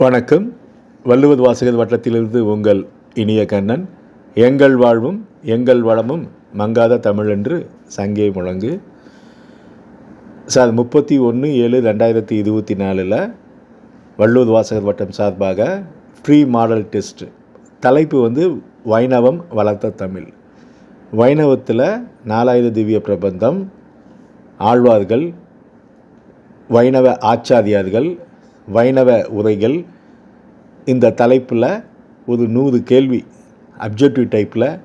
வணக்கம். வள்ளுவது வாசகர் வட்டத்திலிருந்து உங்கள் இனிய கண்ணன். எங்கள் வாழ்வும் எங்கள் வளமும் மங்காத தமிழ் என்று சங்கே முழங்கு. சார் முப்பத்தி ஒன்று ஏழு ரெண்டாயிரத்தி இருபத்தி நாலில் வள்ளுவது வாசகர் வட்டம் சார்பாக ஃப்ரீ மாடல் டெஸ்ட். தலைப்பு வந்து வைணவம் வளர்த்த தமிழ். வைணவத்தில் நாலாயிர திவ்ய பிரபந்தம் ஆழ்வார்கள் வைணவ ஆச்சாரியார்கள் வைணவ உரைகள் இந்த தலைப்பில் ஒரு நூறு கேள்வி அப்ஜெக்டிவ் டைப்பில்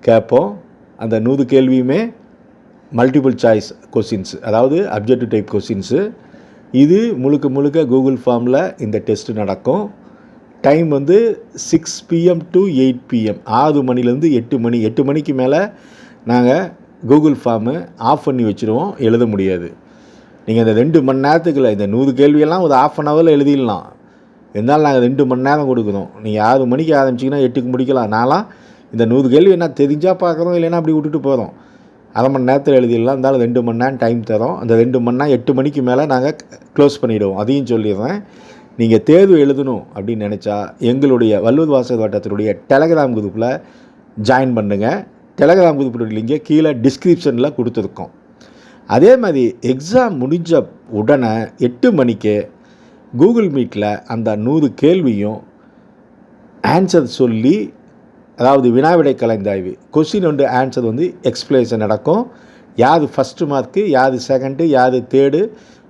கேட்போம் அந்த நூறு கேள்வியுமே மல்டிபிள் சாய்ஸ் கொஸ்டின்ஸ் அதாவது அப்ஜெக்டிவ் டைப் கொஸ்டின்ஸு இது முழுக்க முழுக்க கூகுள் ஃபார்மில் இந்த டெஸ்ட்டு நடக்கும். டைம் வந்து six PM to eight PM ஆறு மணிலேருந்து எட்டு மணி. எட்டு மணிக்கு மேலே நாங்கள் கூகுள் ஃபார்மு ஆஃப் பண்ணி வச்சுருவோம். எழுத முடியாது. நீங்கள் இந்த ரெண்டு மணி நேரத்துக்குள்ள இந்த நூறு கேள்வியெல்லாம் ஒரு ஆஃப் அன் ஹவரில் எழுதிடலாம். இருந்தாலும் நாங்கள் ரெண்டு மணி நேரம் கொடுக்குறோம் நீங்கள் ஆறு மணிக்கு ஆரம்பிச்சிங்கன்னா எட்டுக்கு முடிக்கலாம். நான்லாம் இந்த நூறு கேள்வி என்ன தெரிஞ்சால் பார்க்குறோம் இல்லைன்னா அப்படி விட்டுட்டு போகிறோம் அரை மணி நேரத்தில் எழுதிடலாம். இருந்தாலும் ரெண்டு மணி நேரம் டைம் தரோம். அந்த ரெண்டு மணி நேரம் எட்டு மணிக்கு மேலே நாங்கள் க்ளோஸ் பண்ணிவிடுவோம் அதையும் சொல்லிடுறேன். நீங்கள் தேர்வு எழுதணும் அப்படின்னு நினச்சா எங்களுடைய வல்லூர் வாசகர் வட்டத்தினுடைய டெலகிராம் குரூப்பில் ஜாயின் பண்ணுங்கள் டெலகிராம் குரூப்பினுடைய லிங்கை கீழே டிஸ்கிரிப்ஷனில் கொடுத்துருக்கோம். அதே மாதிரி எக்ஸாம் முடிஞ்ச உடனே எட்டு மணிக்கு கூகுள் மீட்டில் அந்த நூறு கேள்வியும் ஆன்சர் சொல்லி அதாவது வினாவிடை கலந்தாய்வு. கொஸ்டின் ஒன்று ஆன்சர் வந்து எக்ஸ்பிளேஷன் நடக்கும். யார் ஃபஸ்ட்டு மார்க்கு யார் செகண்டு யார் தேர்டு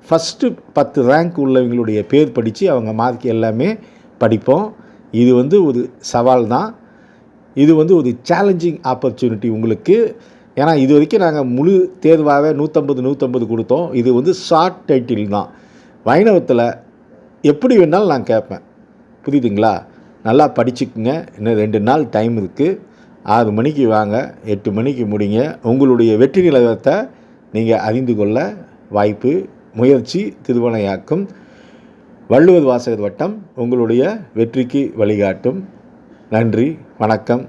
ஃபஸ்ட்டு பத்து ரேங்க் உள்ளவங்களுடைய பேர் படித்து அவங்க மார்க் எல்லாமே படிப்போம். இது வந்து ஒரு சவால் தான் இது வந்து ஒரு சேலஞ்சிங் ஆப்பர்ச்சுனிட்டி உங்களுக்கு. ஏன்னா இது வரைக்கும் நாங்கள் முழு தேர்வாகவே நூற்றம்பது நூற்றம்பது கொடுத்தோம். இது வந்து ஷார்ட் டைட்டில் தான். வைணவத்தில் எப்படி வேணாலும் நான் கேட்பேன். புரியுதுங்களா? நல்லா படிச்சுக்குங்க. இன்னும் ரெண்டு நாள் டைம் இருக்குது ஆறு மணிக்கு வாங்க. எட்டு மணிக்கு முடிங்க. உங்களுடைய வெற்றி நிலவரத்தை நீங்கள் அறிந்து கொள்ள வாய்ப்பு முயற்சி திருவனையாக்கும் வள்ளுவர் வாசகர் வட்டம் உங்களுடைய வெற்றிக்கு வழிகாட்டும். நன்றி. வணக்கம்.